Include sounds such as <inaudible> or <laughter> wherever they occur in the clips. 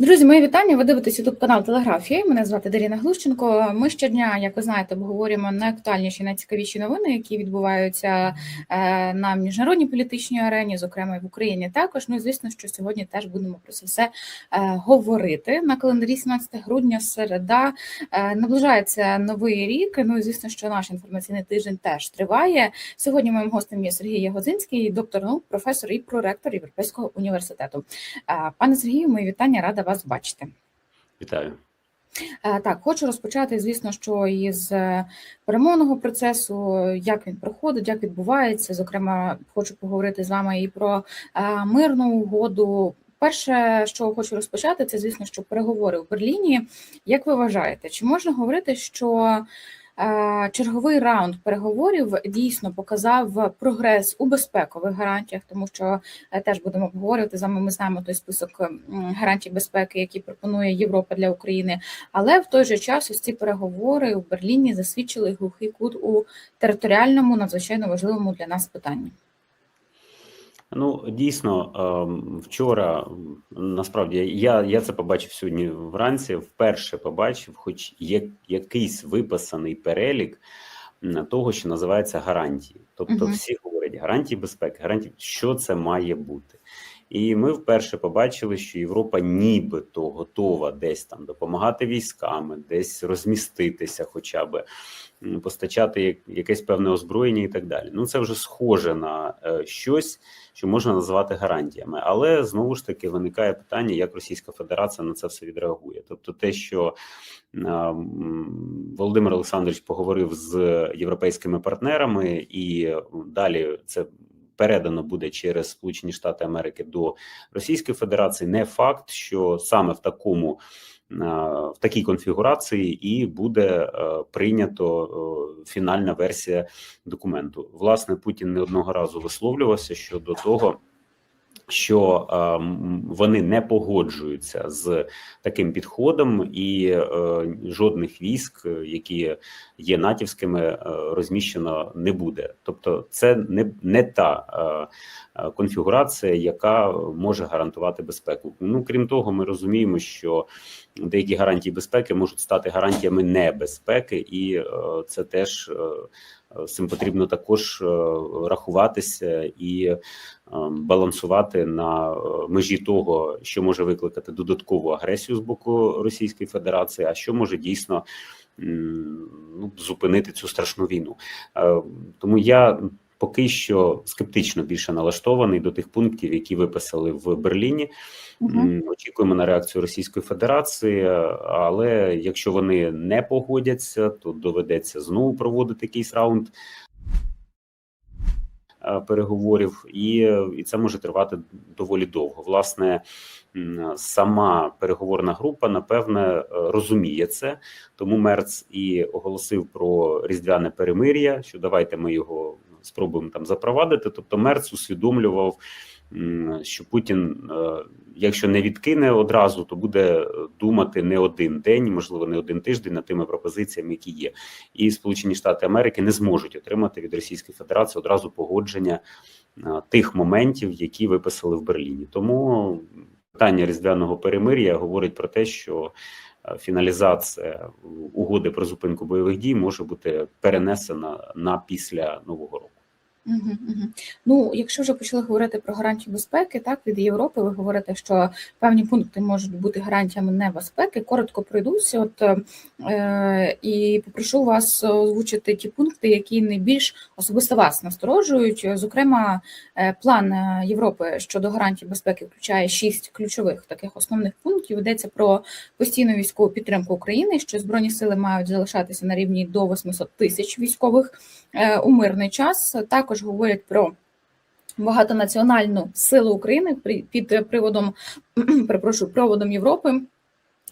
Друзі, мої вітання. Ви дивитесь ютуб канал Телеграфії. Мене звати Даріна Глущенко. Ми щодня, як ви знаєте, обговорюємо найактуальніші, найцікавіші новини, які відбуваються е, на міжнародній політичній арені, зокрема і в Україні. Також ну і звісно, що сьогодні теж будемо про це все е, говорити. На календарі 17 грудня, середа е, наближається новий рік. Ну і звісно, що наш інформаційний тиждень теж триває. Сьогодні моїм гостем є Сергій Ягодзинський, доктор наук, професор і проректор Європейського університету. Пане Сергію, мої вітання, рада вас бачити. Вітаю. Е, Так, хочу розпочати, звісно, що із е, перемовного процесу, як він проходить, як відбувається. Зокрема, хочу поговорити з вами і про е, мирну угоду. Перше, що хочу розпочати, це звісно, що переговори в Берліні. Як ви вважаєте, чи можна говорити, що черговий раунд переговорів дійсно показав прогрес у безпекових гарантіях, тому що е, теж будемо обговорювати з вами. Ми знаємо той список гарантій безпеки, які пропонує Європа для України. Але в той же час ось ці переговори у Берліні засвідчили глухий кут у територіальному надзвичайно важливому для нас питанні. Ну дійсно, ем, вчора насправді я, я це побачив сьогодні вранці. Вперше побачив, хоч є якийсь виписаний перелік того, що називається гарантії. Тобто, Мгм. всі говорять гарантії безпеки, гарантії, що це має бути. І ми вперше побачили, що Європа нібито готова десь там допомагати військами, десь розміститися, хоча б м, постачати як- якесь певне озброєння і так далі. Ну це вже схоже на е, щось, що можна назвати гарантіями. Але знову ж таки виникає питання, як Російська Федерація на це все відреагує. Тобто, те, що Володимир Олександрович поговорив з європейськими партнерами, і далі це передано буде через Сполучені Штати Америки до Російської Федерації. Не факт, що саме в такому в такій конфігурації і буде е, прийнято е, фінальна версія документу. Власне, Путін не одного разу висловлювався щодо того. Що е, вони не погоджуються з таким підходом, і е, жодних військ, е, які є натівськими, розміщено не буде. Тобто, це не, не та конфігурація, яка може гарантувати безпеку. Ну крім того, ми розуміємо, що деякі гарантії безпеки можуть стати гарантіями небезпеки, і це теж з цим потрібно також е, рахуватися і е, балансувати на е, межі того, що може викликати додаткову агресію з боку Російської Федерації, а що може дійсно ну, зупинити цю страшну війну. Тому я поки що скептично більше налаштований до тих пунктів, які виписали в Берліні. Угу. Очікуємо на реакцію Російської Федерації, але якщо вони не погодяться, то доведеться знову проводити якийсь раунд е, переговорів, і, і це може тривати доволі довго. Власне, сама переговорна група напевне е, розуміє це, тому Мерц і оголосив про різдвяне перемир'я. Що давайте ми його спробуємо там запровадити. Тобто, Мерц усвідомлював. Що Путін, е, якщо не відкине одразу, то буде думати не один день, можливо, не один тиждень над тими пропозиціями, які є, і Сполучені Штати Америки не зможуть отримати від Російської Федерації одразу погодження е, тих моментів, які виписали в Берліні. Тому питання різдвяного перемир'я говорить про те, що е, фіналізація угоди про зупинку бойових дій може бути перенесена на після нового року. Ну, якщо вже почали говорити про гарантії безпеки, так від Європи ви говорите, що певні пункти можуть бути гарантіями небезпеки. Коротко пройдуся, от е, і попрошу вас озвучити ті пункти, які найбільш особисто вас насторожують. Зокрема, е, план е, Європи щодо гарантій безпеки включає шість ключових таких основних пунктів. Йдеться про постійну військову підтримку України, що збройні сили мають залишатися на рівні до 800 тисяч військових е, у мирний час. Також говорять про багатонаціональну силу України під приводом <clears throat> перепрошую, проводом Європи.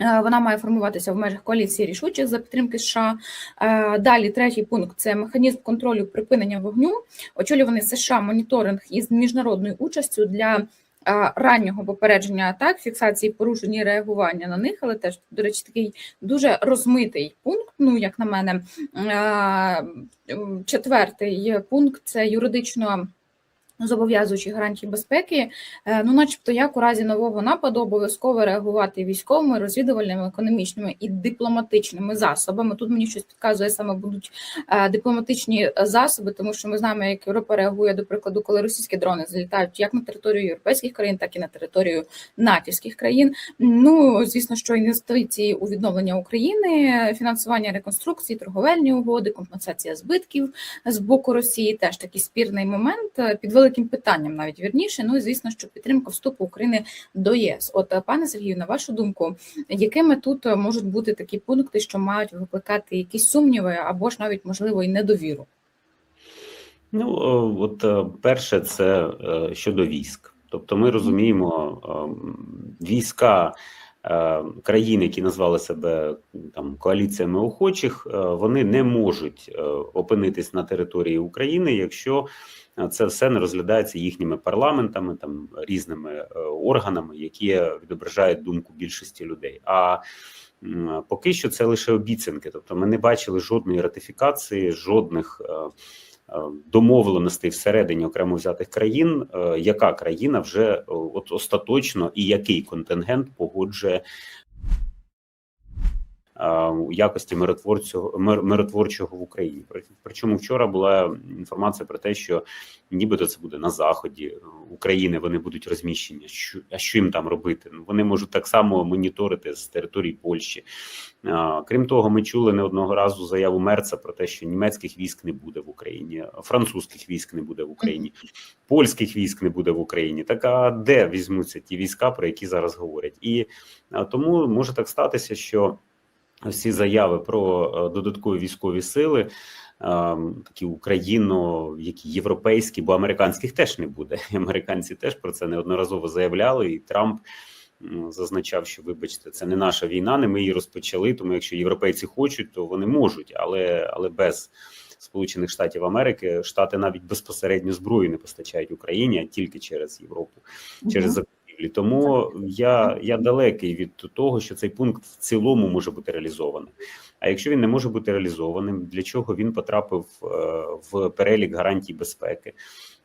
Е, Вона має формуватися в межах коаліції рішучих за підтримки США. Е, Далі третій пункт це механізм контролю припинення вогню, очолюваний США моніторинг із міжнародною участю для раннього попередження атак, фіксації порушень і реагування на них, але теж, до речі, такий дуже розмитий пункт. Ну, як на мене, четвертий пункт це юридично Зобов'язуючи гарантії безпеки, е, ну, начебто, як у разі нового нападу обов'язково реагувати військовими, розвідувальними, економічними і дипломатичними засобами. Тут мені щось підказує саме будуть е, дипломатичні засоби, тому що ми знаємо, як Європа реагує до прикладу, коли російські дрони залітають як на територію європейських країн, так і на територію натівських країн. Ну звісно, що інвестиції у відновлення України, фінансування реконструкції, торговельні угоди, компенсація збитків з боку Росії теж такий спірний момент е, під великим питанням, навіть вірніше. Ну і звісно, що підтримка вступу України до ЄС. От е, пане Сергію, на вашу думку, якими тут е, можуть бути такі пункти, що мають викликати якісь сумніви або ж навіть можливо і недовіру? Ну от е, перше, це щодо військ. Тобто, ми розуміємо, війська е, країн, які назвали себе там коаліціями охочих, е, вони не можуть е, опинитись на території України, якщо це все не розглядається їхніми парламентами, там різними органами, які відображають думку більшості людей. А поки що це лише обіцянки, тобто ми не бачили жодної ратифікації, жодних. Домовленостей всередині окремо взятих країн, е, яка країна вже е, от остаточно і який контингент погоджує у якості миротворцього мир, миротворчого в Україні. При- Причому вчора була інформація про те, що нібито це буде на заході е, України. Вони будуть розміщені. Що а що їм там робити? Ну вони можуть так само моніторити з території Польщі. Крім того, ми чули не одного разу заяву Мерца про те, що німецьких військ не буде в Україні, французьких військ не буде в Україні, польських військ не буде в Україні. Так а де візьмуться ті війська, про які зараз говорять? І тому може так статися, що всі заяви про е, додаткові військові сили. е, Такі Україно, які європейські, бо американських теж не буде. <laughs> Американці теж про це неодноразово заявляли, і Трамп зазначав, що вибачте, це не наша війна, не ми її розпочали. Тому якщо європейці хочуть, то вони можуть, але але без Сполучених Штатів Америки штати навіть безпосередньо зброю не постачають Україні, а тільки через Європу, через закупівлі. Тому я, я далекий від того, що цей пункт в цілому може бути реалізований. А якщо він не може бути реалізованим, для чого він потрапив е, в перелік гарантій безпеки?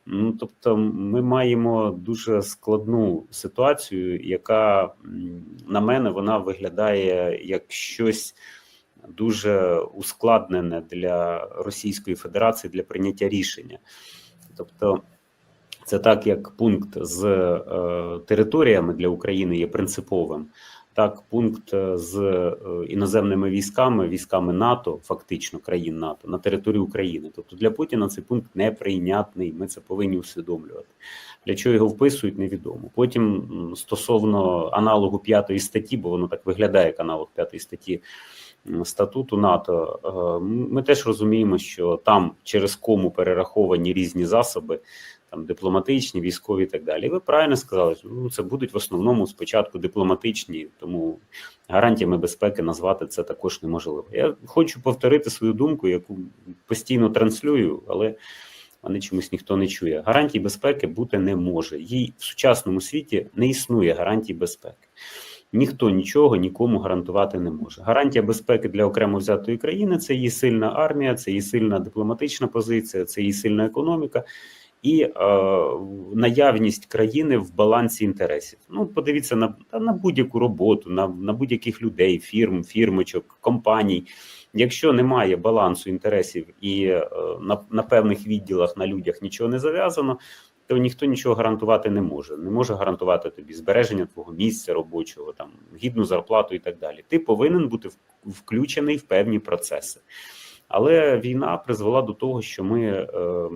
Ну тобто, ми маємо дуже складну ситуацію, яка на мене вона виглядає як щось дуже ускладнене для Російської Федерації для прийняття рішення. Тобто, це так, як пункт з е, територіями для України є принциповим. Так, пункт е, з е, іноземними військами, військами НАТО, фактично країн НАТО на території України. Тобто для Путіна цей пункт неприйнятний. Ми це повинні усвідомлювати. Для чого його вписують, невідомо. Потім стосовно аналогу п'ятої статті, бо воно так виглядає як аналог п'ятої статті статуту НАТО. е, Ми теж розуміємо, що там через кому перераховані різні засоби там дипломатичні, військові і так далі. Ви правильно сказали, що ну, це будуть в основному спочатку дипломатичні, тому гарантіями безпеки назвати це також неможливо. Я хочу повторити свою думку, яку постійно транслюю, але мене чомусь ніхто не чує. Гарантій безпеки бути не може. Їй в сучасному світі не існує гарантій безпеки. Ніхто нічого нікому гарантувати не може. Гарантія безпеки для окремо взятої країни це її сильна армія, це її сильна дипломатична позиція, це її сильна економіка і е, наявність країни в балансі інтересів. Ну, подивіться на на будь-яку роботу, на, на будь-яких людей, фірм, фірмочок, компаній. Якщо немає балансу інтересів і е, на, на певних відділах на людях нічого не зав'язано, то ніхто нічого гарантувати не може. Не може гарантувати тобі збереження твого місця робочого, там гідну зарплату і так далі. Ти повинен бути включений в певні процеси. Але війна призвела до того, що ми. Е,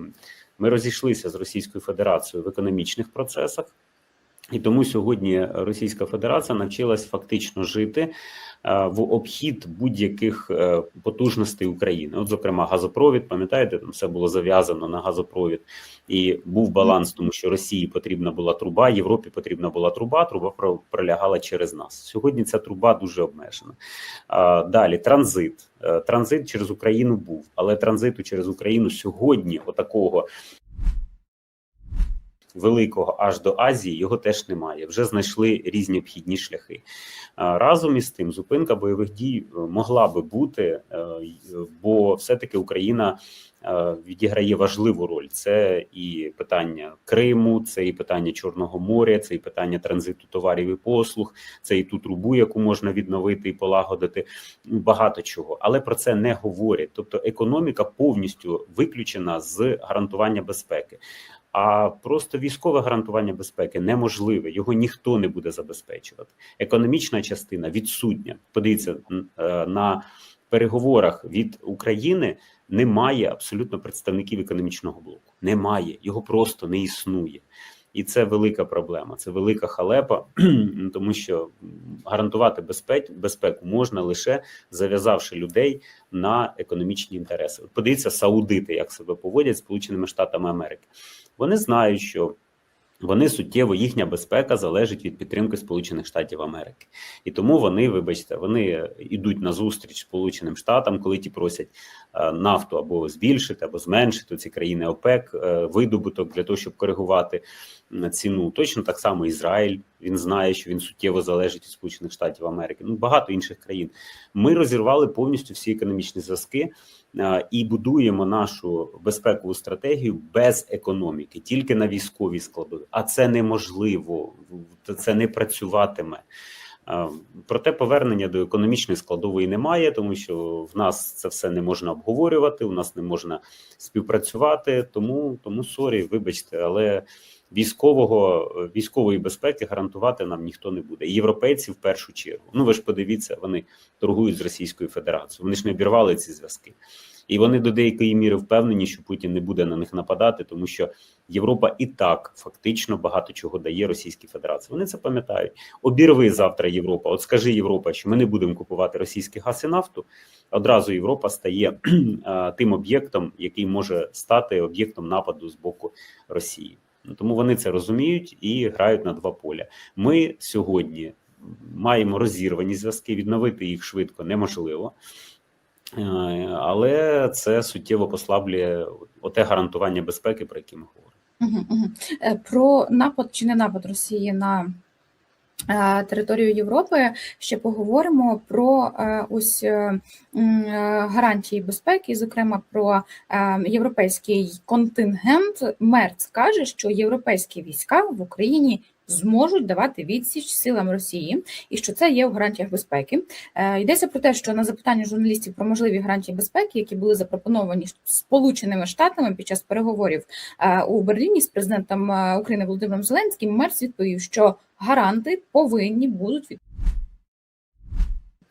ми розійшлися з Російською Федерацією в економічних процесах, і тому сьогодні Російська Федерація навчилась фактично жити в обхід будь-яких е, потужностей України. От, зокрема, газопровід, пам'ятаєте, там все було зав'язано на газопровід, і був баланс, тому що Росії потрібна була труба, Європі потрібна була труба. Труба пролягала через нас. Сьогодні ця труба дуже обмежена. Далі транзит. Е, транзит через Україну був, але транзиту через Україну сьогодні, отакого великого аж до Азії його теж немає. Вже знайшли різні обхідні шляхи. Разом із тим, зупинка бойових дій е, могла би бути, е, бо все-таки Україна е, відіграє важливу роль. Це і питання Криму, це і питання Чорного моря, це і питання транзиту товарів і послуг, це і ту трубу, яку можна відновити і полагодити. Багато чого, але про це не говорять. Тобто, економіка повністю виключена з гарантування безпеки. А просто військове гарантування безпеки неможливе, його ніхто не буде забезпечувати. Економічна частина відсутня. Подивіться е, на переговорах від України немає абсолютно представників економічного блоку. Немає, його просто не існує. І це велика проблема, це велика халепа, <clears throat> тому що гарантувати безпеку, безпеку можна лише зав'язавши людей на економічні інтереси. Подивіться, саудити, як себе поводять Сполученими Штатами Америки. Вони знають, що вони суттєво їхня безпека залежить від підтримки Сполучених Штатів Америки, і тому вони, вибачте, вони йдуть на зустріч Сполученим Штатам, коли ті просять е, нафту або збільшити, або зменшити ці країни ОПЕК, е, видобуток для того, щоб коригувати ціну. Точно так само Ізраїль. Він знає, що він суттєво залежить від Сполучених Штатів Америки. Ну багато інших країн. Ми розірвали повністю всі економічні зв'язки і будуємо нашу безпекову стратегію без економіки, тільки на військовій складові. А це неможливо, це не працюватиме. Е, Проте повернення до економічної складової немає, тому що в нас це все не можна обговорювати, у нас не можна співпрацювати. Тому тому сорі, вибачте, але військового військової безпеки гарантувати нам ніхто не буде. Європейці в першу чергу. Ну ви ж подивіться, вони торгують з Російською Федерацією. Вони ж не обірвали ці зв'язки. І вони до деякої міри впевнені, що Путін не буде на них нападати, тому що Європа і так фактично багато чого дає Російській Федерації. Вони це пам'ятають. Обірви завтра Європа. От скажи Європа, що ми не будемо купувати російський газ і нафту. Одразу Європа стає <clears throat> тим об'єктом, який може стати об'єктом нападу з боку Росії. Тому вони це розуміють і грають на два поля. Ми сьогодні маємо розірвані зв'язки, відновити їх швидко неможливо. Е, Але це суттєво послаблює оте гарантування безпеки, про яке ми говоримо. Е, Про напад чи не напад Росії на територію Європи ще поговоримо про е, ось е, е, гарантії безпеки, зокрема про е, європейський контингент. Мерц каже, що європейські війська в Україні зможуть давати відсіч силам Росії, і що це є в гарантіях безпеки. Е, Йдеться про те, що на запитання журналістів про можливі гарантії безпеки, які були запропоновані Сполученими Штатами під час переговорів е, у Берліні з президентом е, України Володимиром Зеленським, Мерц відповів, що гаранти повинні будуть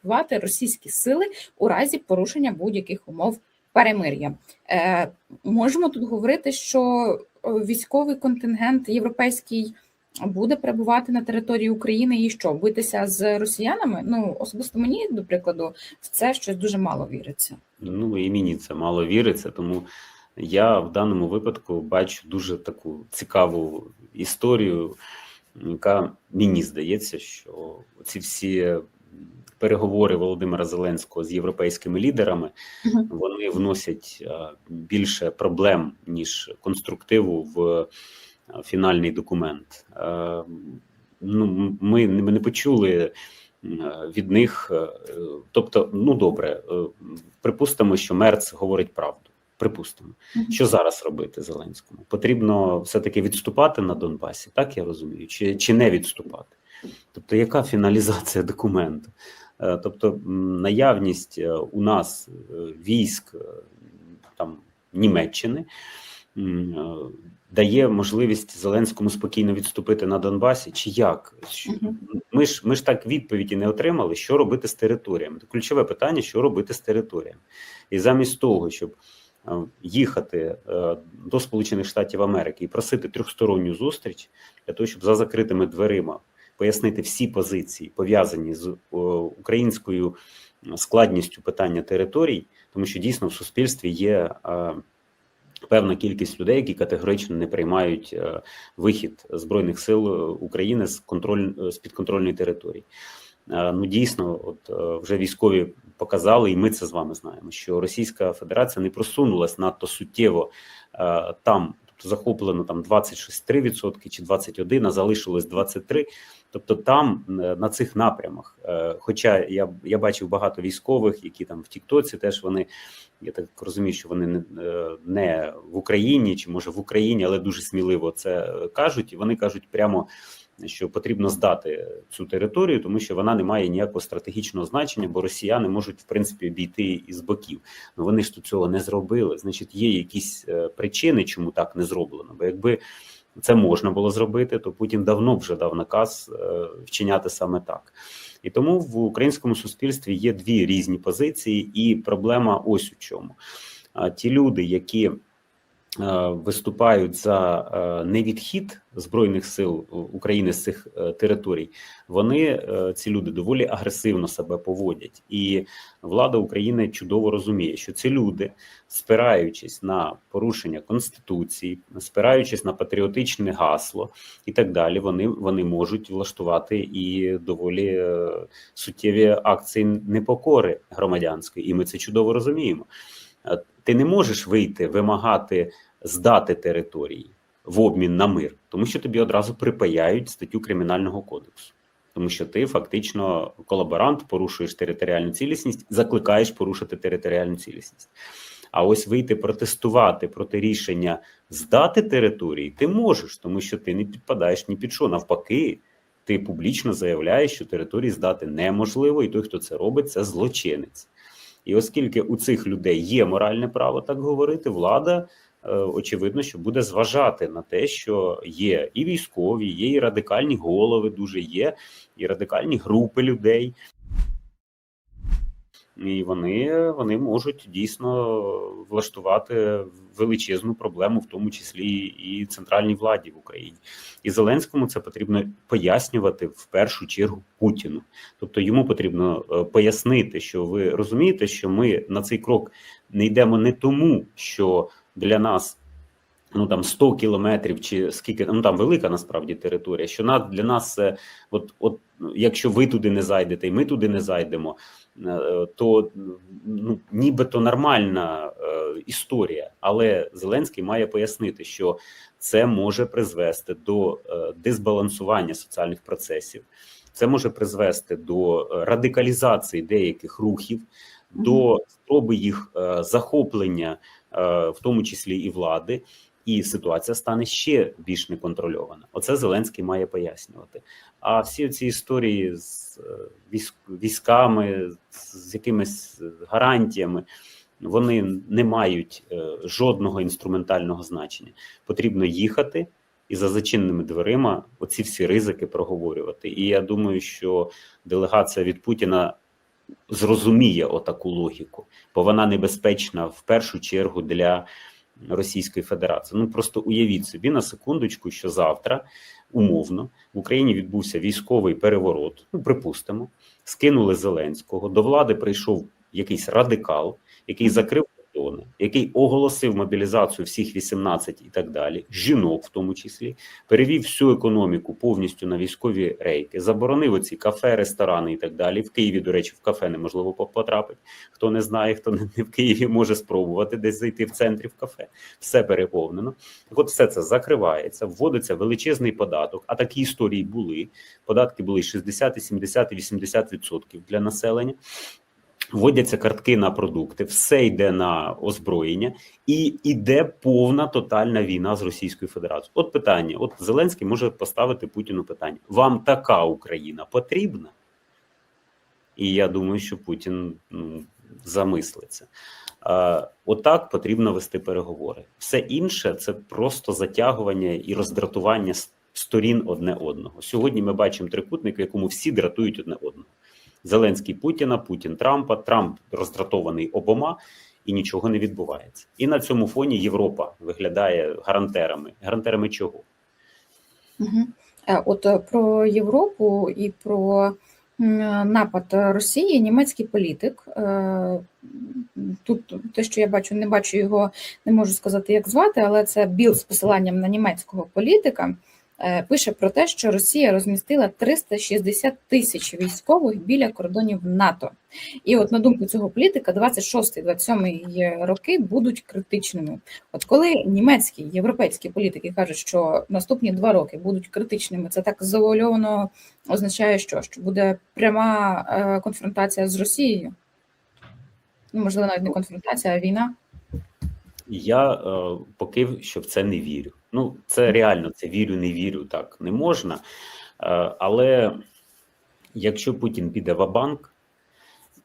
відбувати російські сили у разі порушення будь-яких умов перемир'я. Е, Можемо тут говорити, що військовий контингент європейський буде перебувати на території України і що битися з росіянами? Ну особисто мені, до прикладу, в це щось дуже мало віриться. Ну і мені це мало віриться, тому я в даному випадку бачу дуже таку цікаву історію, яка мені здається, що ці всі переговори Володимира Зеленського з європейськими лідерами вони вносять більше проблем ніж конструктиву в фінальний документ. Е, Ну, ми, ми не почули е, від них. е, Тобто, ну добре, припустимо, що Мерц говорить правду. Припустимо, що зараз робити Зеленському? Потрібно все-таки відступати на Донбасі, так я розумію, чи, чи не відступати? Тобто, яка фіналізація документу? Тобто, наявність у нас військ там Німеччини дає можливість Зеленському спокійно відступити на Донбасі, чи як? Ми ж ми ж так відповіді не отримали, що робити з територіями. Ключове питання: що робити з територіями, і замість того, щоб е, їхати е, до Сполучених Штатів Америки і просити трьохсторонню зустріч для того, щоб за закритими дверима пояснити всі позиції, пов'язані з о, українською складністю питання територій, тому що дійсно в суспільстві є. е, Певна кількість людей, які категорично не приймають е, вихід збройних сил е, України з контроль е, з підконтрольної території. Ну дійсно, от вже військові показали, і ми це з вами знаємо, що Російська Федерація не просунулась надто суттєво там. Захоплено там 26-3% чи 21%, а залишилось 23%. Тобто там е, на цих напрямах. Е, Хоча я я бачив багато військових, які там в Тіктоці теж вони, я так розумію, що вони не, е, не в Україні чи може в Україні, але дуже сміливо це кажуть. І вони кажуть прямо, що потрібно здати цю територію, тому що вона не має ніякого стратегічного значення, бо росіяни можуть в принципі обійти із боків. Ну вони ж тут цього не зробили. Значить, є якісь е, причини, чому так не зроблено. Бо якби це можна було зробити, то Путін давно вже дав наказ е, вчиняти саме так. І тому в українському суспільстві є дві різні позиції, і проблема ось у чому. Ті люди, які виступають за е, невідхід збройних сил України з цих е, територій, вони е, ці люди доволі агресивно себе поводять, і влада України чудово розуміє, що ці люди, спираючись на порушення конституції, спираючись на патріотичне гасло і так далі, вони, вони можуть влаштувати і доволі е, суттєві акції непокори громадянської, і ми це чудово розуміємо. Е, Ти не можеш вийти вимагати здати території в обмін на мир, тому що тобі одразу припаяють статтю кримінального кодексу, тому що ти фактично колаборант, порушуєш територіальну цілісність, закликаєш порушити територіальну цілісність. А ось вийти протестувати проти рішення здати території ти можеш, тому що ти не підпадаєш ні під що. Навпаки, ти публічно заявляєш, що території здати неможливо, і той, хто це робить, це злочинець. І оскільки у цих людей є моральне право так говорити, влада очевидно, що буде зважати на те, що є і військові, є і радикальні голови, дуже є, і радикальні групи людей. І вони, вони можуть дійсно влаштувати величезну проблему, в тому числі і центральній владі в Україні. І Зеленському це потрібно пояснювати в першу чергу Путіну. Тобто йому потрібно е, пояснити, що ви розумієте, що ми на цей крок не йдемо не тому, що для нас. Ну там 100 кілометрів, чи скільки ну там велика насправді територія. Що на для нас, от, от якщо ви туди не зайдете, і ми туди не зайдемо, е, то ну нібито нормальна е, історія. Але Зеленський має пояснити, що це може призвести до е, дисбалансування соціальних процесів, це може призвести до радикалізації деяких рухів, до спроби їх захоплення, в тому числі і влади. І ситуація стане ще більш неконтрольована. Оце Зеленський має пояснювати. А всі ці історії з військ, військами, з якимись гарантіями, вони не мають жодного інструментального значення. Потрібно їхати і за зачиненими дверима оці всі ризики проговорювати. І я думаю, що делегація від Путіна зрозуміє отаку логіку, бо вона небезпечна в першу чергу для. Російської Федерації. Ну просто уявіть собі на секундочку, що завтра умовно в Україні відбувся військовий переворот. Ну, припустимо, скинули Зеленського. До влади прийшов якийсь радикал, який закрив кордони, який оголосив мобілізацію всіх 18 і так далі, жінок, в тому числі, перевів всю економіку повністю на військові рейки, заборонив оці кафе, ресторани і так далі. В Києві, до речі, в кафе неможливо потрапити. Хто не знає, хто не в Києві може спробувати десь зайти в центрі в кафе. Все переповнено. Так от все це закривається, вводиться величезний податок. А такі історії були. Податки були 60, 70, 80% для населення. Вводяться картки на продукти, все йде на озброєння, і йде повна тотальна війна з Російською Федерацією. От питання: от Зеленський може поставити Путіну питання: вам така Україна потрібна? І я думаю, що Путін ну, замислиться. А, Отак потрібно вести переговори. Все інше це просто затягування і роздратування сторін одне одного. Сьогодні ми бачимо трикутник, якому всі дратують одне одного. Зеленський Путіна, Путін Трампа, Трамп роздратований обома, і нічого не відбувається. І на цьому фоні Європа виглядає гарантерами. Гарантерами чого? Угу. От про Європу і про напад Росії німецький політик. Тут те, що я бачу, не бачу його, не можу сказати, як звати, але це біл з посиланням на німецького політика. Е, пише про те, що Росія розмістила 360 тисяч військових біля кордонів НАТО. І от на думку цього політика, 26-27 роки будуть критичними. От коли німецькі європейські політики кажуть, що наступні два роки будуть критичними, це так завуальовано означає, що, що буде пряма е, конфронтація з Росією. Ну, можливо, навіть не конфронтація, а війна. Я е, поки що в це не вірю. Ну, це реально, це вірю, не вірю, так не можна. Е, але якщо Путін піде в банк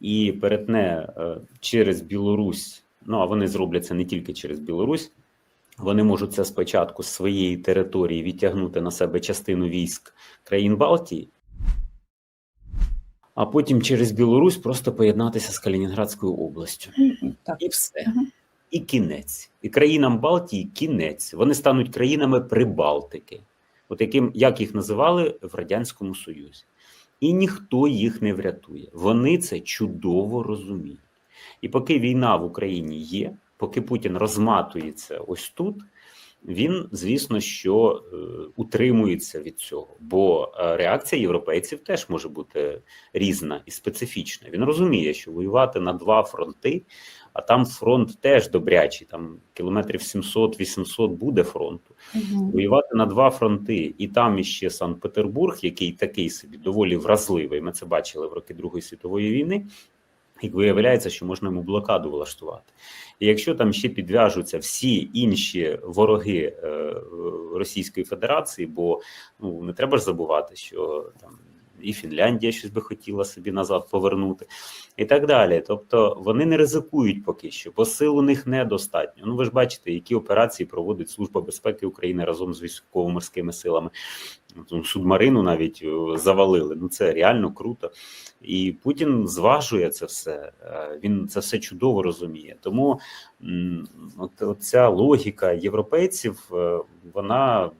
і перетне е, через Білорусь, ну а вони зроблять це не тільки через Білорусь, вони можуть це спочатку з своєї території відтягнути на себе частину військ країн Балтії, а потім через Білорусь просто поєднатися з Калінінградською областю. Так. І все. І кінець. І країнам Балтії кінець. Вони стануть країнами Прибалтики, от яким як їх називали в Радянському Союзі. І ніхто їх не врятує. Вони це чудово розуміють. І поки війна в Україні є, поки Путін розматується ось тут, він, звісно, що е, утримується від цього, бо е, реакція європейців теж може бути різна і специфічна. Він розуміє, що воювати на два фронти, а там фронт теж добрячий, там кілометрів 700-800 буде фронту. Мгм. Воювати на два фронти, і там іще Санкт-Петербург, який такий собі доволі вразливий. Ми це бачили в роки Другої світової війни. І виявляється, що можна йому блокаду влаштувати. І якщо там ще підв'яжуться всі інші вороги е, Російської Федерації, бо ну не треба ж забувати, що там і Фінляндія щось би хотіла собі назад повернути, і так далі. Тобто вони не ризикують поки що, бо сил у них недостатньо. Ну ви ж бачите, які операції проводить Служба безпеки України разом з військово-морськими силами. Ну, Субмарину навіть е, завалили. Ну це реально круто. І Путін зважує це все. Е, Він це все чудово розуміє. Тому от, ця логіка європейців, е, вона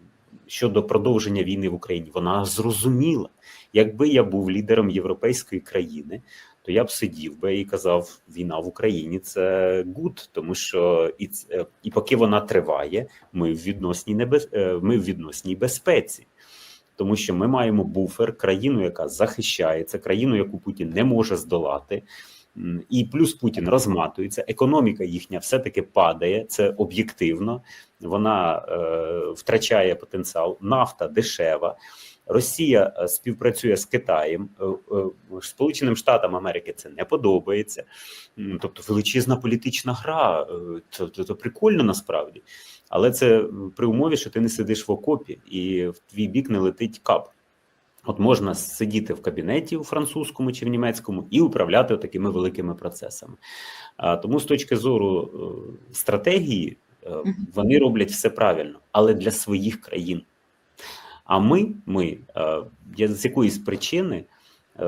щодо продовження війни в Україні, вона зрозуміла. Якби я був лідером європейської країни, то я б сидів би і казав: війна в Україні це гуд, тому що і, і поки вона триває, ми в відносній небез... е, ми в відносній безпеці. Тому що ми маємо буфер, країну, яка захищається, країну, яку Путін не може здолати. І плюс Путін розматується, економіка їхня все-таки падає, це об'єктивно. Вона е, втрачає потенціал, нафта дешева. Росія е, співпрацює з Китаєм, Е, е, Сполученим Штатам Америки це не подобається. Тобто величезна політична гра. Це, це, це прикольно насправді. Але це при умові, що ти не сидиш в окопі і в твій бік не летить кап. От можна сидіти в кабінеті у французькому чи в німецькому і управляти такими великими процесами. А, тому з точки зору стратегії, вони роблять все правильно, але для своїх країн. А ми, ми е, з якоїсь причини е,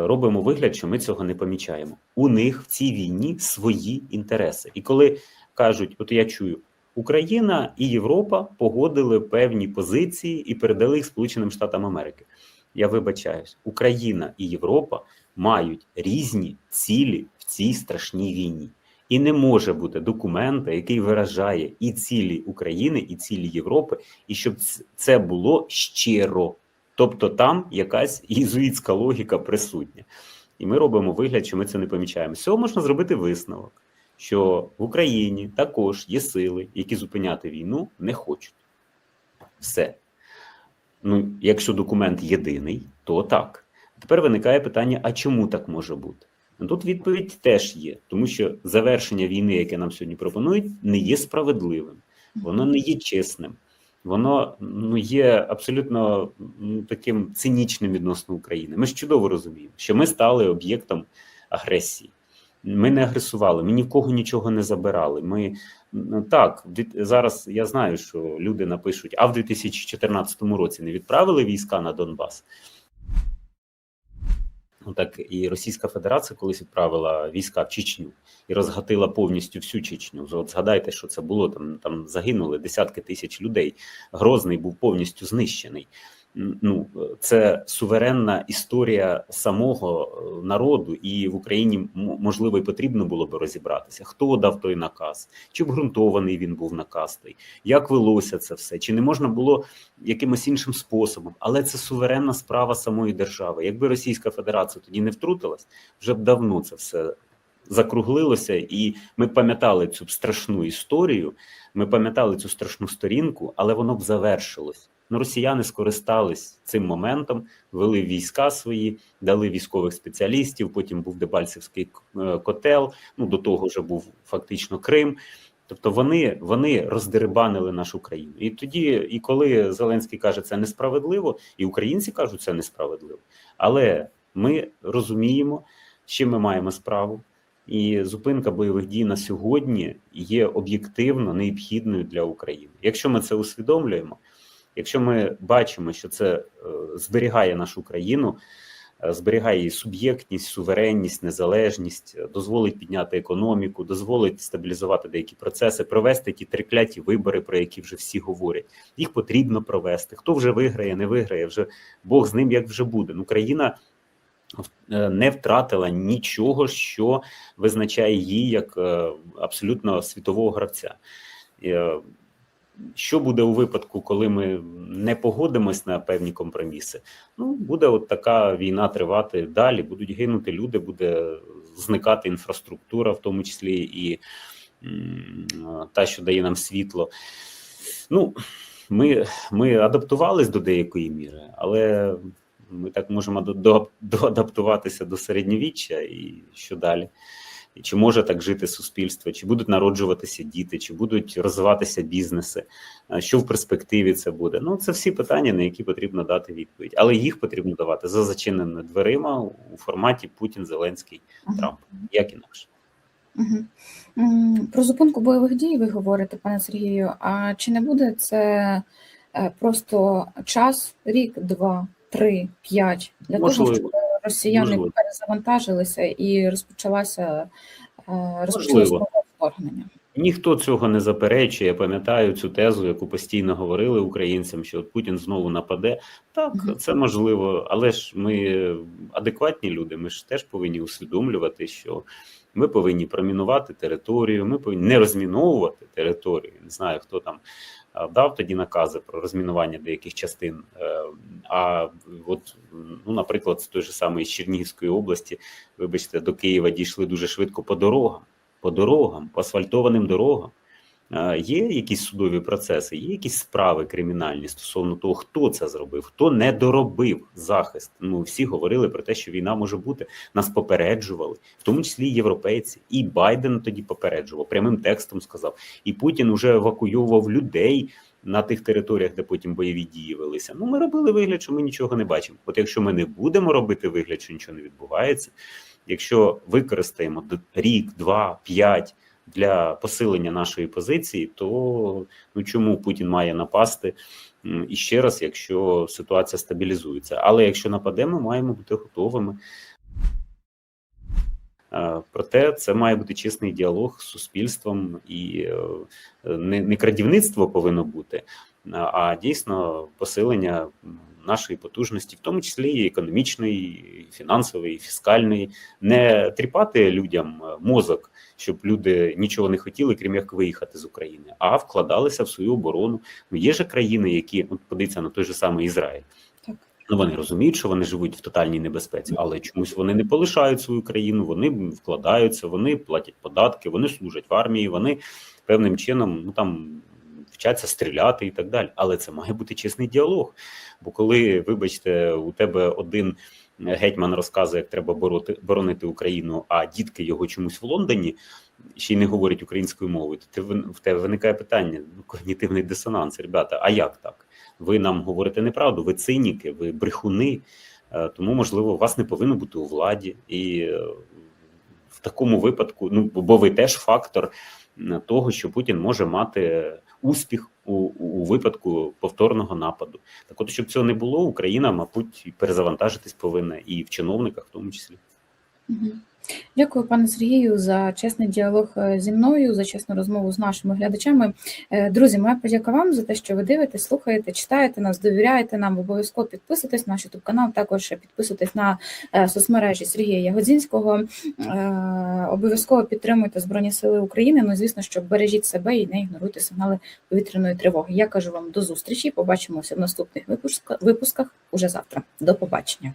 робимо вигляд, що ми цього не помічаємо. У них в цій війні свої інтереси. І коли кажуть, от я чую, Україна і Європа погодили певні позиції і передали їх Сполученим Штатам Америки. Я вибачаюсь, Україна і Європа мають різні цілі в цій страшній війні. І не може бути документа, який виражає і цілі України, і цілі Європи, і щоб це було щиро. Тобто там якась єзуїтська логіка присутня. І ми робимо вигляд, що ми це не помічаємо. З цього можна зробити висновок, що в Україні також є сили, які зупиняти війну не хочуть. Все. Ну, якщо документ єдиний, то так. Тепер виникає питання: а чому так може бути? Ну, Тут відповідь теж є, тому що завершення війни, яке нам сьогодні пропонують, не є справедливим, воно не є чесним, воно ну, є абсолютно ну, таким цинічним відносно України. Ми ж чудово розуміємо, що ми стали об'єктом агресії. Ми не агресували, ми ні в кого нічого не забирали. Ми ну, так зараз я знаю, що люди напишуть: а в 2014 році не відправили війська на Донбас. Ну так і Російська Федерація колись відправила війська в Чечню і розгатила повністю всю Чечню. От згадайте, що це було там. Там загинули десятки тисяч людей. Грозний був повністю знищений. Ну це суверенна історія самого е, народу, і в Україні можливо і потрібно було би розібратися, хто дав той наказ, чи обґрунтований він був наказ той, як велося це все, чи не можна було якимось іншим способом, але це суверенна справа самої держави. Якби Російська Федерація тоді не втрутилась, вже б давно це все закруглилося, і ми пам'ятали цю страшну історію. Ми пам'ятали цю страшну сторінку, але воно б завершилось. Ну, росіяни скористались цим моментом, вели війська свої, дали військових спеціалістів. Потім був Дебальцевський е, котел. Ну до того вже був фактично Крим. Тобто вони, вони роздерибанили нашу країну. І тоді, і коли Зеленський каже, це несправедливо, і українці кажуть, це несправедливо. Але ми розуміємо, чим ми маємо справу. І зупинка бойових дій на сьогодні є об'єктивно необхідною для України. Якщо ми це усвідомлюємо, якщо ми бачимо, що це е, зберігає нашу країну, е, зберігає її суб'єктність, суверенність, незалежність, е, дозволить підняти економіку, дозволить стабілізувати деякі процеси, провести ті трикляті вибори, про які вже всі говорять. Їх потрібно провести. Хто вже виграє, не виграє, вже Бог з ним як вже буде. Ну, країна не втратила нічого, що визначає її як абсолютно світового гравця. Що буде у випадку, коли ми не погодимось на певні компроміси? Ну, буде от така війна тривати далі, будуть гинути люди, буде зникати інфраструктура, в тому числі і та, що дає нам світло. Ну, ми, ми адаптувались до деякої міри, але ми так можемо до, до, доадаптуватися до середньовіччя і що далі. І чи може так жити суспільство, чи будуть народжуватися діти, чи будуть розвиватися бізнеси, що в перспективі це буде? Ну, це всі питання, на які потрібно дати відповідь, але їх потрібно давати за зачиненими дверима у форматі Путін, Зеленський, Трамп. Як інакше. Про зупинку бойових дій ви говорите, пане Сергію. А чи не буде це е, просто час, рік, два, три, п'ять для того, щоб росіяни Можливо. перезавантажилися і розпочалася е, розпочалося вторгнення? Ніхто цього не заперечує. Я пам'ятаю цю тезу, яку постійно говорили українцям, що от Путін знову нападе. Так, це можливо, але ж ми адекватні люди. Ми ж теж повинні усвідомлювати, що ми повинні промінувати територію, ми повинні не розміновувати територію. Не знаю, хто там дав тоді накази про розмінування деяких частин. Е, А от, ну, наприклад, з той же самої Чернігівської області, вибачте, до Києва дійшли дуже швидко по дорогам по дорогам, по асфальтованим дорогам. Є якісь судові процеси, є якісь справи кримінальні стосовно того, хто це зробив, хто не доробив захист. Ну всі говорили про те, що війна може бути. Нас попереджували, в тому числі європейці. І Байден тоді попереджував, прямим текстом сказав. І Путін уже евакуював людей на тих територіях, де потім бойові дії велися. Ну, ми робили вигляд, що ми нічого не бачимо. От якщо ми не будемо робити вигляд, що нічого не відбувається, якщо використаємо рік, два, п'ять для посилення нашої позиції, то ну чому Путін має напасти і ще раз, якщо ситуація стабілізується. Але якщо нападемо, маємо бути готовими. Проте це має бути чесний діалог з суспільством, і е, не, не крадівництво повинно бути, а- дійсно посилення нашої потужності, в тому числі і економічної, і фінансової, і фіскальної, не тріпати людям е, мозок, щоб люди нічого не хотіли, крім як виїхати з України, а вкладалися в свою оборону. Ну, є же країни, які от подивіться на той же самий Ізраїль. Ну, вони розуміють, що вони живуть в тотальній небезпеці, але чомусь вони не полишають свою країну, вони вкладаються, вони платять податки, вони служать в армії, вони певним чином ну там вчаться стріляти і так далі. Але це має бути чесний діалог. Бо коли, вибачте, у тебе один гетьман розказує, як треба бороти, боронити Україну, а дітки його чомусь в Лондоні ще й не говорять українською мовою, то ти в тебе виникає питання: ну когнітивний дисонанс, ребята. А як так? Ви нам говорите неправду, ви циніки, ви брехуни. Е, Тому, можливо, вас не повинно бути у владі, і е, в такому випадку, ну бо ви теж фактор того, що Путін може мати успіх у, у випадку повторного нападу. Так, от щоб цього не було, Україна, мабуть, перезавантажитись повинна і в чиновниках, в тому числі. Дякую, пане Сергію, за чесний діалог е, зі мною, за чесну розмову з нашими глядачами. Е, Друзі, моя подяка вам за те, що ви дивитесь, слухаєте, читаєте нас, довіряєте нам. Обов'язково підписуйтесь на наш YouTube канал, також підписуйтесь на е, соцмережі Сергія Ягодзінського. Обов'язково підтримуйте Збройні Сили України. Ну, звісно, що бережіть себе і не ігноруйте сигнали повітряної тривоги. Я кажу вам до зустрічі. Побачимося в наступних випусках уже завтра. До побачення.